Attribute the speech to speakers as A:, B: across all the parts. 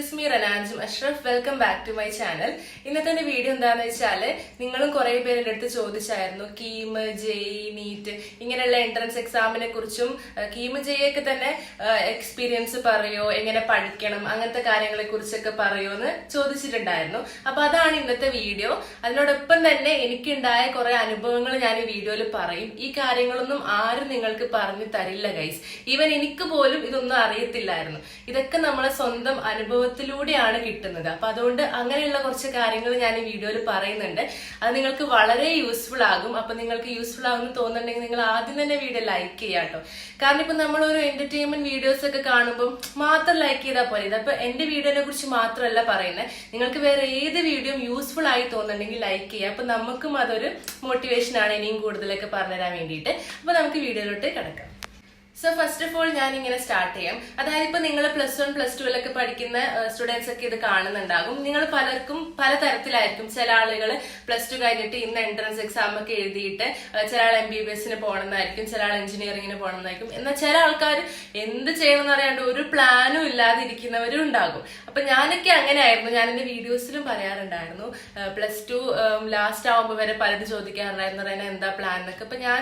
A: Is me റനാജും Ashraf welcome back to my channel ഇന്നത്തെ എന്റെ video എന്താന്ന് വെച്ചാൽ നിങ്ങളും കുറെ പേര് എന്റെ അടുത്ത് ചോദിച്ചായിരുന്നു. കീം ജെയ് നീറ്റ് ഇങ്ങനെയുള്ള എൻട്രൻസ് എക്സാമിനെ കുറിച്ചും കീം ജെയൊക്കെ തന്നെ എക്സ്പീരിയൻസ് പറയോ എങ്ങനെ പഠിക്കണം അങ്ങനത്തെ കാര്യങ്ങളെ കുറിച്ചൊക്കെ പറയോ എന്ന് ചോദിച്ചിട്ടുണ്ടായിരുന്നു. അപ്പൊ അതാണ് ഇന്നത്തെ വീഡിയോ അതിനോടൊപ്പം തന്നെ എനിക്കുണ്ടായ കുറെ അനുഭവങ്ങൾ ഞാൻ ഈ വീഡിയോയിൽ പറയും. ഈ കാര്യങ്ങളൊന്നും ആരും നിങ്ങൾക്ക് പറഞ്ഞു തരില്ല ഗൈസ് ഈവൻ എനിക്ക് പോലും ഇതൊന്നും അറിയത്തില്ലായിരുന്നു. ഇതൊക്കെ നമ്മളെ സ്വന്തം അനുഭവത്തിലൂടെയാണ് കിട്ടുന്നത്. അപ്പൊ അതുകൊണ്ട് അങ്ങനെയുള്ള കുറച്ച് കാര്യങ്ങൾ ഞാൻ ഈ വീഡിയോയിൽ പറയുന്നുണ്ട്. അത് നിങ്ങൾക്ക് വളരെ യൂസ്ഫുൾ ആകും. അപ്പൊ നിങ്ങൾക്ക് യൂസ്ഫുൾ ആകുമെന്ന് തോന്നുന്നുണ്ടെങ്കിൽ നിങ്ങൾ ആദ്യം തന്നെ വീഡിയോ ലൈക്ക് ചെയ്യാം കേട്ടോ. കാരണം ഇപ്പൊ നമ്മൾ ഒരു എന്റർടൈൻമെന്റ് വീഡിയോസ് ഒക്കെ കാണുമ്പോൾ മാത്രം ലൈക്ക് ചെയ്താൽ പോലെ ഇതപ്പൊ എന്റെ വീഡിയോനെ കുറിച്ച് മാത്രമല്ല പറയുന്നത്. നിങ്ങൾക്ക് വേറെ ഏത് വീഡിയോയും യൂസ്ഫുൾ ആയി തോന്നുന്നുണ്ടെങ്കിൽ ലൈക്ക് ചെയ്യുക. അപ്പൊ നമുക്കും അതൊരു മോട്ടിവേഷൻ ആണ് ഇനിയും കൂടുതലൊക്കെ പറഞ്ഞുതരാൻ വേണ്ടിയിട്ട്. അപ്പൊ നമുക്ക് വീഡിയോയിലോട്ട് കിടക്കാം. സോ ഫസ്റ്റ് ഓഫ് ഓൾ ഞാൻ ഇങ്ങനെ സ്റ്റാർട്ട് ചെയ്യാം. അതായത് ഇപ്പൊ നിങ്ങൾ പ്ലസ് വൺ പ്ലസ് ടുവിലൊക്കെ പഠിക്കുന്ന സ്റ്റുഡൻസ് ഒക്കെ ഇത് കാണുന്നുണ്ടാകും. നിങ്ങൾ പലർക്കും പല തരത്തിലായിരിക്കും ചില ആളുകൾ പ്ലസ് ടു കഴിഞ്ഞിട്ട് ഇന്ന് എൻട്രൻസ് എക്സാം ഒക്കെ എഴുതിയിട്ട് ചില ആൾ എം ബി ബി എസിന് പോകണമെന്നായിരിക്കും ചില ആൾ എഞ്ചിനീയറിംഗിന് പോകണമെന്നായിരിക്കും എന്നാൽ ചില ആൾക്കാർ എന്ത് ചെയ്യണമെന്ന് അറിയാണ്ട് ഒരു പ്ലാനും ഇല്ലാതെ ഇരിക്കുന്നവരും ഉണ്ടാകും. അപ്പൊ ഞാനൊക്കെ അങ്ങനെയായിരുന്നു. ഞാൻ എന്റെ വീഡിയോസിലും പറയാറുണ്ടായിരുന്നു. പ്ലസ് ടു ലാസ്റ്റ് ആവുമ്പോൾ വരെ പലരും ചോദിക്കാറുണ്ടായിരുന്നു എന്താ പ്ലാൻ എന്നൊക്കെ. അപ്പൊ ഞാൻ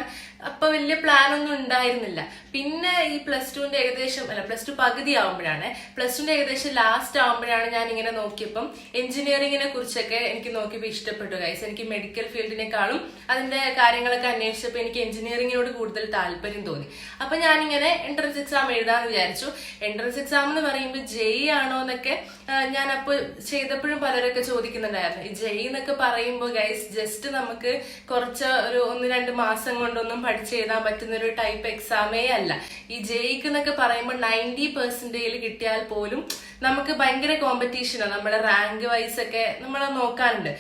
A: അപ്പൊ വലിയ പ്ലാനൊന്നും ഉണ്ടായിരുന്നില്ല. പിന്നെ ഈ പ്ലസ് ടുവിന്റെ ഏകദേശം അല്ല പ്ലസ് ടു പകുതി ആവുമ്പോഴാണ്. പ്ലസ് ടുവിന്റെ ഏകദേശം ലാസ്റ്റ് ആവുമ്പോഴാണ് ഞാൻ ഇങ്ങനെ നോക്കിയപ്പം എഞ്ചിനീയറിങ്ങിനെ കുറിച്ചൊക്കെ എനിക്ക് നോക്കിയപ്പോൾ ഇഷ്ടപ്പെട്ടു ഗൈസ് എനിക്ക് മെഡിക്കൽ ഫീൽഡിനേക്കാളും അതിന്റെ കാര്യങ്ങളൊക്കെ അന്വേഷിച്ചപ്പോൾ എനിക്ക് എഞ്ചിനീയറിങ്ങിനോട് കൂടുതൽ താല്പര്യം തോന്നി. അപ്പൊ ഞാനിങ്ങനെ എൻട്രൻസ് എക്സാം എഴുതാന്ന് വിചാരിച്ചു. എൻട്രൻസ് എക്സാം എന്ന് പറയുമ്പോൾ ജെഇ ആണോ എന്നൊക്കെ ഞാൻ അപ്പോൾ ചെയ്തപ്പോഴും പലരൊക്കെ ചോദിക്കുന്നുണ്ടായിരുന്നു. ഈ ജെഇ എന്നൊക്കെ പറയുമ്പോൾ ഗൈസ് ജസ്റ്റ് നമുക്ക് കുറച്ച് ഒരു ഒന്ന് രണ്ട് മാസം കൊണ്ടൊന്നും പഠിച്ചെഴുതാൻ പറ്റുന്ന ഒരു ടൈപ്പ് എക്സാമേ അല്ല. ഈ ജയിക്ക് എന്നൊക്കെ പറയുമ്പോൾ നയന്റി പെർസെന്റേജിൽ കിട്ടിയാൽ പോലും നമുക്ക് ഭയങ്കര കോമ്പറ്റീഷനാണ് നമ്മുടെ റാങ്ക് വൈസ് ഒക്കെ നമ്മൾ നോക്കാറുണ്ട്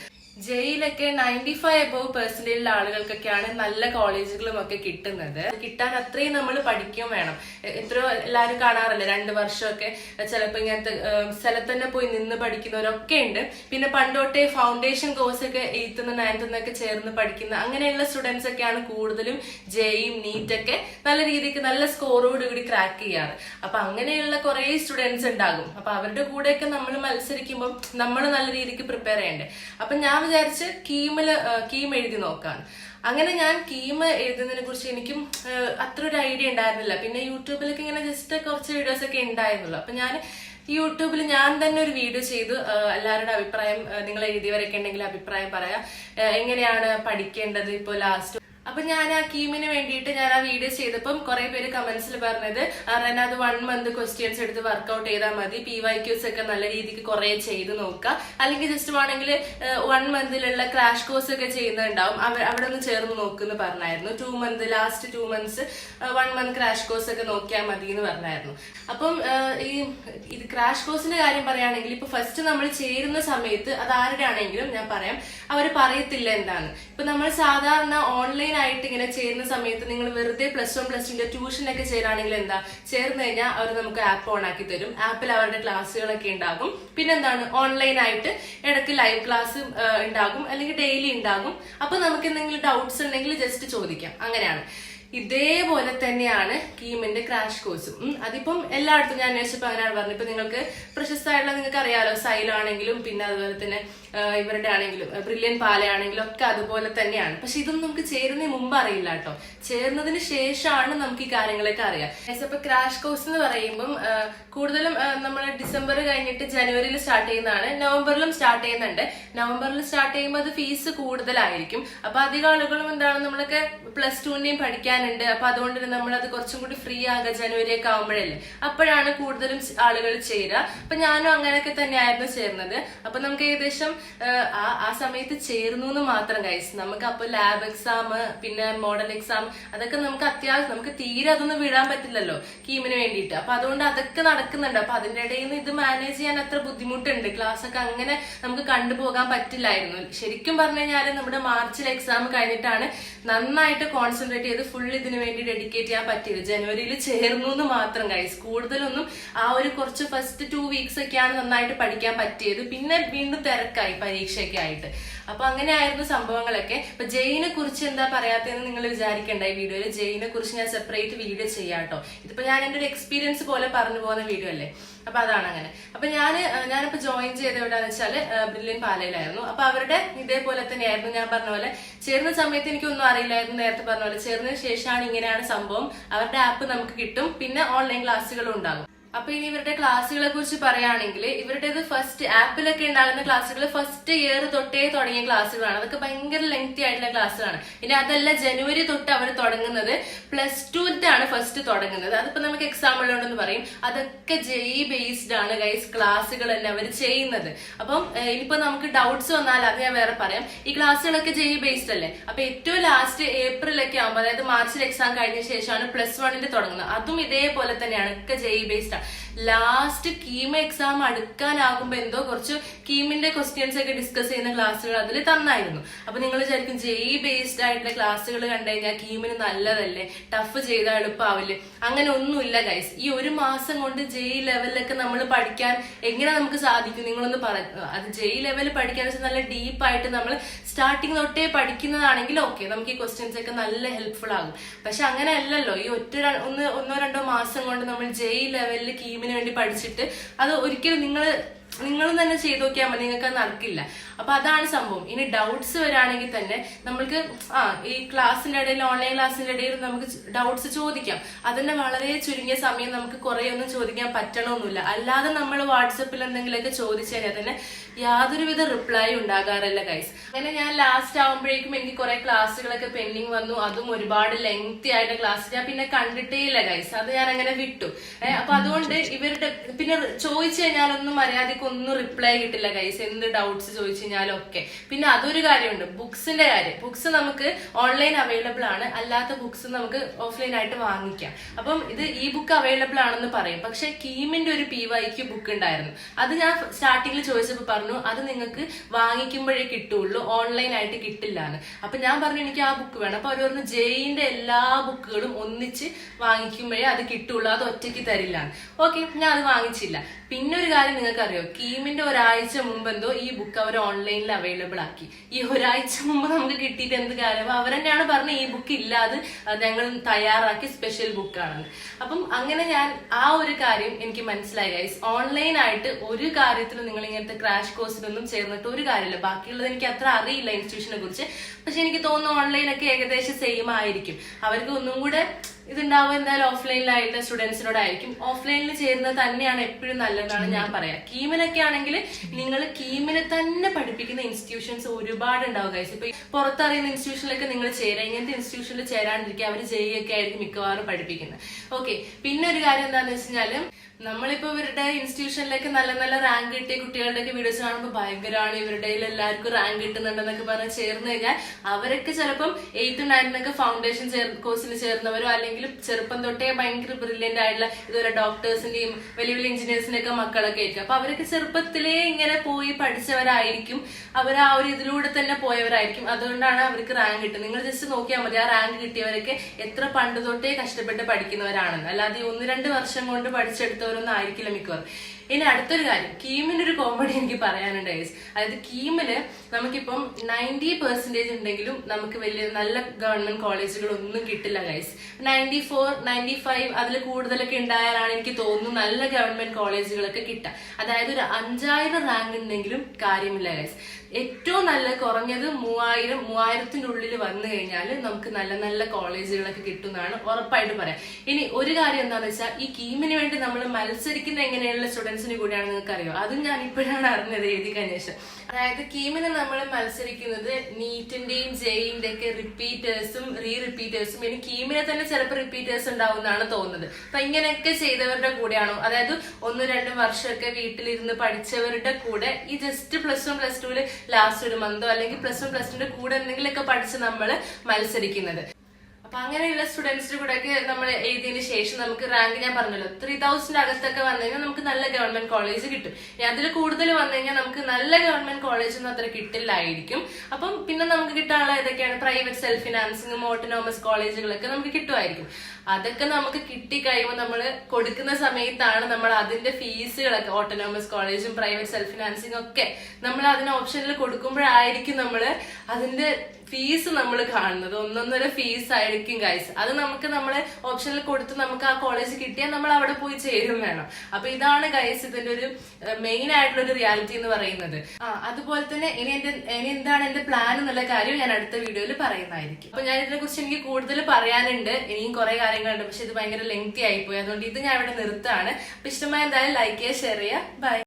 A: ജയിലൊക്കെ നയന്റി ഫൈവ് അബവ് പെർസെന്റേജിലുള്ള ആളുകൾക്കൊക്കെയാണ് നല്ല കോളേജുകളും ഒക്കെ കിട്ടുന്നത്. കിട്ടാൻ അത്രയും നമ്മൾ പഠിക്കുകയും വേണം. എത്രയോ എല്ലാവരും കാണാറില്ല? രണ്ട് വർഷമൊക്കെ ചിലപ്പോൾ ഇങ്ങനത്തെ സ്ഥലത്ത് തന്നെ പോയി നിന്ന് പഠിക്കുന്നവരൊക്കെ ഉണ്ട്. പിന്നെ പണ്ടോട്ടേ ഫൗണ്ടേഷൻ കോഴ്സ് ഒക്കെ നയൻത്ത് നിന്നൊക്കെ ചേർന്ന് പഠിക്കുന്ന അങ്ങനെയുള്ള സ്റ്റുഡൻസ് ഒക്കെയാണ് കൂടുതലും ജയും നീറ്റ് ഒക്കെ നല്ല രീതിക്ക് നല്ല സ്കോറോട് കൂടി ക്രാക്ക് ചെയ്യാറ്. അപ്പൊ അങ്ങനെയുള്ള കുറേ സ്റ്റുഡൻസ് ഉണ്ടാകും. അപ്പൊ അവരുടെ കൂടെയൊക്കെ നമ്മൾ മത്സരിക്കുമ്പോൾ നമ്മൾ നല്ല രീതിക്ക് പ്രിപ്പയർ ചെയ്യണ്ടേ. അപ്പൊ ഞാൻ വിചാരിച്ച് കീമിൽ കീം എഴുതി നോക്കാൻ അങ്ങനെ ഞാൻ കീം എഴുതുന്നതിനെ കുറിച്ച് എനിക്കും അത്ര ഒരു ഐഡിയ ഉണ്ടായിരുന്നില്ല. പിന്നെ യൂട്യൂബിലൊക്കെ ഇങ്ങനെ ജസ്റ്റ് കുറച്ച് വീഡിയോസ് ഒക്കെ ഉണ്ടായിരുന്നുള്ളൂ. അപ്പൊ ഞാൻ യൂട്യൂബിൽ ഞാൻ തന്നെ ഒരു വീഡിയോ ചെയ്തു എല്ലാവരുടെ അഭിപ്രായം നിങ്ങൾ എഴുതിയവരൊക്കെ ഉണ്ടെങ്കിൽ അഭിപ്രായം പറയാം. എങ്ങനെയാണ് പഠിക്കേണ്ടത് ഇപ്പോൾ ലാസ്റ്റ് അപ്പൊ ഞാൻ ആ കീമിന് വേണ്ടിയിട്ട് ഞാൻ ആ വീഡിയോ ചെയ്തപ്പം കുറെ പേര് കമന്റ്സിൽ പറഞ്ഞത് റെന അത് വൺ മന്ത് ക്വസ്റ്റ്യൻസ് എടുത്ത് വർക്ക്ഔട്ട് ചെയ്താൽ മതി. പി വൈ ക്യൂസ് ഒക്കെ നല്ല രീതിക്ക് കുറെ ചെയ്ത് നോക്കുക അല്ലെങ്കിൽ ജസ്റ്റ് വേണമെങ്കിൽ വൺ മന്തിലുള്ള ക്രാഷ് കോഴ്സ് ഒക്കെ ചെയ്യുന്നുണ്ടാവും. അവ- അവിടെ ഒന്ന് ചേർന്ന് നോക്കുന്ന് പറഞ്ഞായിരുന്നു. Two month last two months one month crash course ഒക്കെ നോക്കിയാൽ മതി എന്ന് പറഞ്ഞായിരുന്നു. അപ്പം ഈ ഇത് ക്രാഷ് കോഴ്സിന്റെ കാര്യം പറയുകയാണെങ്കിൽ ഇപ്പൊ ഫസ്റ്റ് നമ്മൾ ചേരുന്ന സമയത്ത് അത് ആരുടെ ആണെങ്കിലും ഞാൻ പറയാം. അവർ പറയത്തില്ല എന്താണ്. ഇപ്പൊ നമ്മൾ സാധാരണ ഓൺലൈൻ ആയിട്ട് ഇങ്ങനെ ചേരുന്ന സമയത്ത് നിങ്ങൾ വെറുതെ പ്ലസ് വൺ പ്ലസ് ടുന്റെ ട്യൂഷൻ ഒക്കെ ചേരാണെങ്കിൽ എന്താ? ചേർന്ന് കഴിഞ്ഞാൽ അവർ നമുക്ക് ആപ്പ് ഓൺ ആക്കി തരും. ആപ്പിൽ അവരുടെ ക്ലാസ്സുകളൊക്കെ ഉണ്ടാകും. പിന്നെന്താണ്? ഓൺലൈൻ ആയിട്ട് ഇടയ്ക്ക് ലൈവ് ക്ലാസ് ഉണ്ടാകും. അല്ലെങ്കിൽ ഡെയിലി ഉണ്ടാകും. അപ്പൊ നമുക്ക് എന്തെങ്കിലും ഡൗട്ട്സ് ഉണ്ടെങ്കിൽ ജസ്റ്റ് ചോദിക്കാം. അങ്ങനെയാണ്. ഇതേപോലെ തന്നെയാണ് കീമിന്റെ ക്രാഷ് കോഴ്സും അതിപ്പം എല്ലായിടത്തും ഞാൻ അന്വേഷിച്ചപ്പോൾ അങ്ങനെയാണ് പറഞ്ഞത്. ഇപ്പൊ നിങ്ങൾക്ക് പ്രശസ്തമായിട്ടുള്ള നിങ്ങൾക്ക് അറിയാലോ സൈലാണെങ്കിലും പിന്നെ അതുപോലെ തന്നെ ഇവരുടെ ആണെങ്കിലും ബ്രില്യൻ പാലയാണെങ്കിലും ഒക്കെ അതുപോലെ തന്നെയാണ്. പക്ഷെ ഇതൊന്നും നമുക്ക് ചേരുന്നതിന് മുമ്പ് അറിയില്ല കേട്ടോ. ചേർന്നതിന് ശേഷമാണ് നമുക്ക് ഈ കാര്യങ്ങളൊക്കെ അറിയാം. ഇപ്പൊ ക്രാഷ് കോഴ്സ് എന്ന് പറയുമ്പം കൂടുതലും നമ്മൾ ഡിസംബർ കഴിഞ്ഞിട്ട് ജനുവരിയിൽ സ്റ്റാർട്ട് ചെയ്യുന്നതാണ്. നവംബറിലും സ്റ്റാർട്ട് ചെയ്യുന്നുണ്ട്. നവംബറിൽ സ്റ്റാർട്ട് ചെയ്യുമ്പോൾ അത് ഫീസ് കൂടുതലായിരിക്കും. അപ്പൊ അധികം ആളുകളും എന്താണ് നമ്മളൊക്കെ പ്ലസ് ടുവിന്റെയും പഠിക്കാനുണ്ട്. അപ്പൊ അതുകൊണ്ട് നമ്മൾ അത് കുറച്ചും കൂടി ഫ്രീ ആകുക ജനുവരി ഒക്കെ ആകുമ്പോഴല്ലേ അപ്പോഴാണ് കൂടുതലും ആളുകൾ ചേരുക. അപ്പൊ ഞാനും അങ്ങനെയൊക്കെ തന്നെയായിരുന്നു ചേർന്നത്. അപ്പൊ നമുക്ക് ഏകദേശം ആ, സമയത്ത് ചേർന്നു എന്ന് മാത്രം കൈസ് നമുക്ക് അപ്പൊ ലാബ് എക്സാം പിന്നെ മോഡൽ എക്സാം അതൊക്കെ നമുക്ക് അത്യാവശ്യം നമുക്ക് തീരെ അതൊന്നും വിടാൻ പറ്റില്ലല്ലോ കീമിന് വേണ്ടിയിട്ട്. അപ്പൊ അതുകൊണ്ട് അതൊക്കെ നടക്കുന്നുണ്ട്. അപ്പൊ അതിന്റെ ഇടയിൽ നിന്ന് ഇത് മാനേജ് ചെയ്യാൻ അത്ര ബുദ്ധിമുട്ടുണ്ട്. ക്ലാസ് ഒക്കെ അങ്ങനെ നമുക്ക് കണ്ടുപോകാൻ പറ്റില്ലായിരുന്നു. ശരിക്കും പറഞ്ഞു കഴിഞ്ഞാൽ നമ്മുടെ മാർച്ചിൽ എക്സാം കഴിഞ്ഞിട്ടാണ് നന്നായിട്ട് കോൺസെൻട്രേറ്റ് ചെയ്ത് ഫുൾ ഇതിന് വേണ്ടി ഡെഡിക്കേറ്റ് ചെയ്യാൻ പറ്റിയത്. ജനുവരിയിൽ ചേർന്നു എന്ന് മാത്രം കൈസ് കൂടുതലൊന്നും ആ ഒരു കുറച്ച് ഫസ്റ്റ് ടു വീക്സ് ഒക്കെയാണ് നന്നായിട്ട് പഠിക്കാൻ പറ്റിയത്. പിന്നെ വീണ്ടും തിരക്കായി. പരീക്ഷയൊക്കെ ആയിട്ട് അപ്പൊ അങ്ങനെയായിരുന്നു സംഭവങ്ങളൊക്കെ. ഇപ്പൊ ജയിനെ കുറിച്ച് എന്താ പറയാത്തതെന്ന് നിങ്ങൾ വിചാരിക്കണ്ട ഈ വീഡിയോയിൽ. ജയിനെ കുറിച്ച് ഞാൻ സെപ്പറേറ്റ് വീഡിയോ ചെയ്യാം കേട്ടോ ഇതിപ്പോ ഞാൻ എന്റെ ഒരു എക്സ്പീരിയൻസ് പോലെ പറഞ്ഞു പോകുന്ന വീഡിയോ അല്ലേ? അപ്പൊ അതാണ് അങ്ങനെ. അപ്പൊ ഞാൻ ഞാനിപ്പോ ജോയിൻ ചെയ്ത എവിടെയാന്ന് വെച്ചാൽ ബ്രില്യൻ പാലയിലായിരുന്നു. അപ്പൊ അവരുടെ ഇതേപോലെ തന്നെയായിരുന്നു ഞാൻ പറഞ്ഞ പോലെ. ചേർന്ന സമയത്ത് എനിക്കൊന്നും അറിയില്ലായിരുന്നു നേരത്തെ പറഞ്ഞ പോലെ. ചേർന്നതിന് ശേഷമാണ് ഇങ്ങനെയാണ് സംഭവം. അവരുടെ ആപ്പ് നമുക്ക് കിട്ടും. പിന്നെ ഓൺലൈൻ ക്ലാസ്സുകളും ഉണ്ടാകും. അപ്പൊ ഇനി ഇവരുടെ ക്ലാസ്സുകളെ കുറിച്ച് പറയുകയാണെങ്കിൽ ഇവരുടേത് ഫസ്റ്റ് ആപ്പിലൊക്കെ ഉണ്ടാകുന്ന ക്ലാസ്സുകൾ ഫസ്റ്റ് ഇയർ തൊട്ടേ തുടങ്ങിയ ക്ലാസ്സുകളാണ്. അതൊക്കെ ഭയങ്കര ലെങ്തി ആയിട്ടുള്ള ക്ലാസ്സുകളാണ്. ഇനി അതല്ല ജനുവരി തൊട്ട് അവർ തുടങ്ങുന്നത് പ്ലസ് ടുവിലാണ് ഫസ്റ്റ് തുടങ്ങുന്നത്. അതിപ്പോ നമുക്ക് എക്സാം ഉള്ളതുകൊണ്ടെന്ന് പറയും. അതൊക്കെ ജെഇ ബേസ്ഡ് ആണ് ഗൈസ് ക്ലാസ്സുകൾ തന്നെ അവർ ചെയ്യുന്നത്. അപ്പം ഇനിയിപ്പോ നമുക്ക് ഡൗട്ട്സ് വന്നാൽ അത് ഞാൻ വേറെ പറയാം. ഈ ക്ലാസ്സുകളൊക്കെ ജെഇ ബേസ്ഡ് അല്ലേ? അപ്പൊ ഏറ്റവും ലാസ്റ്റ് ഏപ്രിലൊക്കെ ആകുമ്പോൾ അതായത് മാർച്ചിൽ എക്സാം കഴിഞ്ഞ ശേഷമാണ് പ്ലസ് വണ്ണിന്റെ തുടങ്ങുന്നത്. അതും ഇതേപോലെ തന്നെയാണ്. ഒക്കെ ജെഇ ബേസ്ഡ് ആണ്. ലാസ്റ്റ് കീമ എക്സാം അടുക്കാനാകുമ്പോ എന്തോ കുറച്ച് കീമിന്റെ ക്വസ്റ്റ്യൻസ് ഒക്കെ ഡിസ്കസ് ചെയ്യുന്ന ക്ലാസ്സുകൾ അതിൽ തന്നായിരുന്നു. അപ്പൊ നിങ്ങൾ വിചാരിക്കും ജെയ് ബേസ്ഡ് ആയിട്ടുള്ള ക്ലാസ്സുകൾ കണ്ടു കഴിഞ്ഞാൽ കീമിന് നല്ലതല്ലേ? ടഫ് ചെയ്താൽ എളുപ്പമാവില്ലേ അങ്ങനെ ഒന്നുമില്ല ഗൈസ് ഈ ഒരു മാസം കൊണ്ട് ജെയ് ലെവലിലൊക്കെ നമ്മൾ പഠിക്കാൻ എങ്ങനെ നമുക്ക് സാധിക്കും? നിങ്ങളൊന്ന് പറ അത് ജെയ് ലെവലിൽ പഠിക്കാൻ വെച്ചാൽ നല്ല ഡീപ്പ് ആയിട്ട് നമ്മൾ സ്റ്റാർട്ടിങ് തൊട്ടേ പഠിക്കുന്നതാണെങ്കിൽ ഓക്കെ നമുക്ക് ഈ ക്വസ്റ്റ്യൻസ് ഒക്കെ നല്ല ഹെൽപ്ഫുൾ ആകും. പക്ഷെ അങ്ങനെ അല്ലല്ലോ. ഈ ഒറ്റ ഒന്ന് ഒന്നോ രണ്ടോ മാസം കൊണ്ട് നമ്മൾ ജെയ് ലെവലിൽ കീമിന് വേണ്ടി പഠിച്ചിട്ട് അത് ഒരിക്കലും നിങ്ങൾ നിങ്ങളും തന്നെ ചെയ്ത് നോക്കിയാൽ മതി നിങ്ങൾക്ക് അത് നടക്കില്ല. അപ്പൊ അതാണ് സംഭവം. ഇനി ഡൗട്ട്സ് വരാണെങ്കിൽ തന്നെ നമ്മൾക്ക് ആ ഈ ക്ലാസ്സിന്റെ ഇടയിൽ ഓൺലൈൻ ക്ലാസ്സിന്റെ ഇടയിൽ നമുക്ക് ഡൗട്ട്സ് ചോദിക്കാം. അതിന്റെ വളരെ ചുരുങ്ങിയ സമയം നമുക്ക് കുറെ ഒന്നും ചോദിക്കാൻ പറ്റണമെന്നില്ല അല്ലാതെ നമ്മൾ വാട്സപ്പിൽ എന്തെങ്കിലുമൊക്കെ ചോദിച്ചു കഴിഞ്ഞാൽ തന്നെ യാതൊരുവിധ റിപ്ലൈ ഉണ്ടാകാറില്ല ഗൈസ് അങ്ങനെ ഞാൻ ലാസ്റ്റ് ആവുമ്പോഴേക്കും എനിക്ക് കുറെ ക്ലാസ്സുകളൊക്കെ പെൻഡിങ് വന്നു. അതും ഒരുപാട് ലെങ്തി ആയിട്ട് ക്ലാസ് ഞാൻ പിന്നെ കണ്ടിട്ടേ ഇല്ല ഗൈസ് അത് ഞാൻ അങ്ങനെ വിട്ടു. അപ്പൊ അതുകൊണ്ട് ഇവരുടെ പിന്നെ ചോദിച്ചു കഴിഞ്ഞാൽ ഒന്നും മര്യാദയ്ക്ക് ഒന്നും റിപ്ലൈ കിട്ടില്ല ഗൈസ് എന്ത് ഡൗട്ട്സ് ചോദിച്ചു കഴിഞ്ഞാലും ഒക്കെ പിന്നെ അതൊരു കാര്യമുണ്ട്. ബുക്സിന്റെ കാര്യം. ബുക്സ് നമുക്ക് ഓൺലൈൻ അവൈലബിൾ ആണ്. അല്ലാത്ത ബുക്സ് നമുക്ക് ഓഫ്ലൈൻ ആയിട്ട് വാങ്ങിക്കാം. അപ്പം ഇത് ഈ ബുക്ക് അവൈലബിൾ ആണെന്ന് പറയും. പക്ഷെ കീമിന്റെ ഒരു പി വൈക്ക് ബുക്ക് ഉണ്ടായിരുന്നു. അത് ഞാൻ സ്റ്റാർട്ടിങ്ങിൽ ചോദിച്ചപ്പോൾ പറഞ്ഞു അത് നിങ്ങൾക്ക് വാങ്ങിക്കുമ്പോഴേ കിട്ടുള്ളൂ. ഓൺലൈൻ ആയിട്ട് കിട്ടില്ല എന്ന് അപ്പൊ ഞാൻ പറഞ്ഞു എനിക്ക് ആ ബുക്ക് വേണം. അപ്പൊ അവർ പറഞ്ഞു ജയിന്റെ എല്ലാ ബുക്കുകളും ഒന്നിച്ച് വാങ്ങിക്കുമ്പോഴേ അത് കിട്ടുള്ളൂ. അത് ഒറ്റയ്ക്ക് തരില്ല ഓക്കെ ഞാൻ അത് വാങ്ങിച്ചില്ല. പിന്നെ ഒരു കാര്യം നിങ്ങൾക്ക് അറിയോ കീമിന്റെ ഒരാഴ്ച മുമ്പ് എന്തോ ഈ ബുക്ക് അവർ ഓൺലൈനിൽ അവൈലബിൾ ആക്കി. ഈ ഒരാഴ്ച മുമ്പ് നമുക്ക് കിട്ടിയിട്ട് എന്ത് കാര്യം? അവർ തന്നെയാണ് പറഞ്ഞത് ഈ ബുക്ക് ഇല്ലാതെ ഞങ്ങൾ തയ്യാറാക്കി സ്പെഷ്യൽ ബുക്കാണെന്ന് അപ്പം അങ്ങനെ ഞാൻ ആ ഒരു കാര്യം എനിക്ക് മനസ്സിലായി ഗൈസ് ഓൺലൈൻ ആയിട്ട് ഒരു കാര്യത്തിലും നിങ്ങൾ ഇങ്ങനത്തെ ക്രാഷ് കോഴ്സിലൊന്നും ചേർന്നിട്ട് ഒരു കാര്യമില്ല. ബാക്കിയുള്ളത് എനിക്ക് അത്ര അറിയില്ല ഇൻസ്റ്റിറ്റ്യൂഷനെ കുറിച്ച്. പക്ഷെ എനിക്ക് തോന്നുന്നു ഓൺലൈൻ ഒക്കെ ഏകദേശം സെയിം ആയിരിക്കും. അവർക്ക് ഒന്നും കൂടെ ഇതുണ്ടാവും എന്തായാലും ഓഫ്ലൈനിലായിട്ട് സ്റ്റുഡൻസിനോടായിരിക്കും. ഓഫ്ലൈനിൽ ചേരുന്നത് തന്നെയാണ് എപ്പോഴും നല്ലതെന്നാണ് ഞാൻ പറയാം. കീമിനൊക്കെ ആണെങ്കിൽ നിങ്ങൾ കീമിനെ തന്നെ പഠിപ്പിക്കുന്ന ഇൻസ്റ്റിറ്റ്യൂഷൻസ് ഒരുപാട് ഉണ്ടാവും ഗൈസ് ഇപ്പൊ പുറത്തറിയുന്ന ഇൻസ്റ്റിറ്റ്യൂഷനിലൊക്കെ നിങ്ങൾ ചേരാം. ഇങ്ങനത്തെ ഇൻസ്റ്റിറ്റ്യൂഷനിൽ ചേരാണ്ടിരിക്കുക അവർ ജെയൊക്കെ ആയിരിക്കും മിക്കവാറും പഠിപ്പിക്കുന്നത്. ഓക്കെ പിന്നെ ഒരു കാര്യം എന്താണെന്ന് വെച്ച് കഴിഞ്ഞാൽ നമ്മളിപ്പോ ഇവരുടെ ഇൻസ്റ്റിറ്റ്യൂഷനിലേക്ക് നല്ല നല്ല റാങ്ക് കിട്ടിയ കുട്ടികളുടെ വീഡിയോസ് കാണുമ്പോൾ ഭയങ്കരമാണ് ഇവരുടെ എല്ലാവർക്കും റാങ്ക് കിട്ടുന്നുണ്ടെന്നൊക്കെ പറഞ്ഞ് ചേർന്ന് കഴിഞ്ഞാൽ അവരൊക്കെ ചിലപ്പം എയ്ത്ത് നയൻത്തിനൊക്കെ ഫൗണ്ടേഷൻ കോഴ്സിൽ ചേർന്നവരോ അല്ലെങ്കിൽ ചെറുപ്പം തൊട്ടേ ഭയങ്കര ബ്രില്യന്റ് ആയിട്ടുള്ള ഇതുപോലെ ഡോക്ടേഴ്സിന്റെയും വലിയ വലിയ എഞ്ചിനീയേഴ്സിന്റെ ഒക്കെ മക്കളൊക്കെ ആയിരിക്കും. അപ്പൊ അവരൊക്കെ ചെറുപ്പത്തിലേ ഇങ്ങനെ പോയി പഠിച്ചവരായിരിക്കും. അവർ ആ ഒരു ഇതിലൂടെ തന്നെ പോയവരായിരിക്കും. അതുകൊണ്ടാണ് അവർക്ക് റാങ്ക് കിട്ടുന്നത്. നിങ്ങൾ ജസ്റ്റ് നോക്കിയാൽ മതി. ആ റാങ്ക് കിട്ടിയവരൊക്കെ എത്ര പണ്ട് തൊട്ടേ കഷ്ടപ്പെട്ട് പഠിക്കുന്നവരാണെന്ന്. അല്ലാതെ ഒന്ന് രണ്ട് വർഷം കൊണ്ട് പഠിച്ചെടുത്തവരൊന്നും ആയിരിക്കില്ല മിക്കവാറും. ഇനി അടുത്തൊരു കാര്യം. കീമിന്റെ ഒരു കോമഡി എനിക്ക് പറയാനുണ്ട് ഗൈസ് അതായത് കീമിൽ നമുക്കിപ്പം നയന്റി പെർസെന്റേജ് ഉണ്ടെങ്കിലും നമുക്ക് വലിയ നല്ല ഗവൺമെന്റ് കോളേജുകൾ ഒന്നും കിട്ടില്ല guys ninety four ninety five അതിൽ കൂടുതലൊക്കെ ഉണ്ടായാലാണ് എനിക്ക് തോന്നുന്നു നല്ല ഗവൺമെന്റ് കോളേജുകളൊക്കെ കിട്ടുക. അതായത് ഒരു അഞ്ചായിരം റാങ്ക് ഉണ്ടെങ്കിലും കാര്യമില്ല ഗൈസ് ഏറ്റവും നല്ല കുറഞ്ഞത് മൂവായിരം മൂവായിരത്തിനുള്ളിൽ വന്നു കഴിഞ്ഞാൽ നമുക്ക് നല്ല നല്ല കോളേജുകളൊക്കെ കിട്ടും എന്നാണ് ഉറപ്പായിട്ട് പറയാം. ഇനി ഒരു കാര്യം എന്താണെന്ന് വെച്ചാൽ ഈ കീമിന് വേണ്ടി നമ്മൾ മത്സരിക്കുന്ന എങ്ങനെയുള്ള സ്റ്റുഡൻസിന് കൂടിയാണ് നിങ്ങൾക്ക് അറിയോ അതും ഞാൻ ഇപ്പോഴാണ് അറിഞ്ഞത് എഴുതി കഴിഞ്ഞ ശേഷം അതായത് കീമിന് നമ്മൾ മത്സരിക്കുന്നത് നീറ്റിന്റെയും ജെയിന്റെ ഒക്കെ റിപ്പീറ്റേഴ്സും റീ റിപ്പീറ്റേഴ്സും ഇനി കീമിനെ തന്നെ ചിലപ്പോൾ റിപ്പീറ്റേഴ്സ് ഉണ്ടാവും എന്നാണ് തോന്നുന്നത്. അപ്പൊ ഇങ്ങനെയൊക്കെ ചെയ്തവരുടെ കൂടെയാണോ? അതായത് ഒന്നും രണ്ടും വർഷമൊക്കെ വീട്ടിലിരുന്ന് പഠിച്ചവരുടെ കൂടെ ഈ ജസ്റ്റ് പ്ലസ് വൺ പ്ലസ് ടുവിൽ ലാസ്റ്റ് ഒരു മന്തോ അല്ലെങ്കിൽ പ്ലസ് വൺ പ്ലസ് ടുന്റെ കൂടെ എന്തെങ്കിലുമൊക്കെ പഠിച്ച് നമ്മൾ മത്സരിക്കുന്നത്. അപ്പൊ അങ്ങനെയുള്ള സ്റ്റുഡൻസിന്റെ കൂടെ ഒക്കെ നമ്മൾ എഴുതിയതിനു ശേഷം നമുക്ക് റാങ്ക് ഞാൻ പറഞ്ഞല്ലോ. ത്രീ തൗസൻഡ് അകത്തൊക്കെ വന്നു കഴിഞ്ഞാൽ നമുക്ക് നല്ല ഗവൺമെന്റ് കോളേജ് കിട്ടും. അതിൽ കൂടുതൽ വന്നു കഴിഞ്ഞാൽ നമുക്ക് നല്ല ഗവൺമെന്റ് കോളേജ് ഒന്നും അത്ര കിട്ടില്ലായിരിക്കും. അപ്പം പിന്നെ നമുക്ക് കിട്ടാനുള്ള ഇതൊക്കെയാണ് പ്രൈവറ്റ് സെൽഫ് ഫിനാൻസിങ് ഓട്ടോണോമസ് കോളേജുകളൊക്കെ നമുക്ക് കിട്ടുമായിരിക്കും. അതൊക്കെ നമുക്ക് കിട്ടി കഴിയുമ്പോൾ നമ്മൾ കൊടുക്കുന്ന സമയത്താണ് നമ്മൾ അതിന്റെ ഫീസുകളൊക്കെ ഓട്ടോണോമസ് കോളേജും പ്രൈവറ്റ് സെൽഫ് ഫിനാൻസിങ്ങും ഒക്കെ നമ്മൾ അതിന് ഓപ്ഷനിൽ കൊടുക്കുമ്പോഴായിരിക്കും നമ്മൾ അതിന്റെ ഫീസ് നമ്മൾ കാണുന്നത്. ഒന്നൊന്നര ഫീസ് ആയിരിക്കും ഗൈസ് അത് നമുക്ക് നമ്മളെ ഓപ്ഷനിൽ കൊടുത്ത് നമുക്ക് ആ കോളേജ് കിട്ടിയാൽ നമ്മൾ അവിടെ പോയി ചേരും വേണം. അപ്പൊ ഇതാണ് ഗൈസ് ഇതിന്റെ ഒരു മെയിൻ ആയിട്ടുള്ള ഒരു റിയാലിറ്റി എന്ന് പറയുന്നത്. ആ അതുപോലെ തന്നെ ഇനി എന്റെ ഇനി എന്താണ് എന്റെ പ്ലാൻ എന്നുള്ള കാര്യം ഞാൻ അടുത്ത വീഡിയോയിൽ പറയുന്നതായിരിക്കും. അപ്പൊ ഞാൻ ഇതിനെ കുറിച്ച് എനിക്ക് കൂടുതൽ പറയാനുണ്ട്. ഇനിയും കുറെ കാര്യങ്ങളുണ്ട് പക്ഷെ ഇത് ഭയങ്കര ലെങ്തി ആയിപ്പോയി. അതുകൊണ്ട് ഇത് ഞാൻ ഇവിടെ നിർത്താണ് അപ്പൊ ഇഷ്ടമായ എന്തായാലും ലൈക്ക് ചെയ്യുക ഷെയർ ചെയ്യുക. ബൈ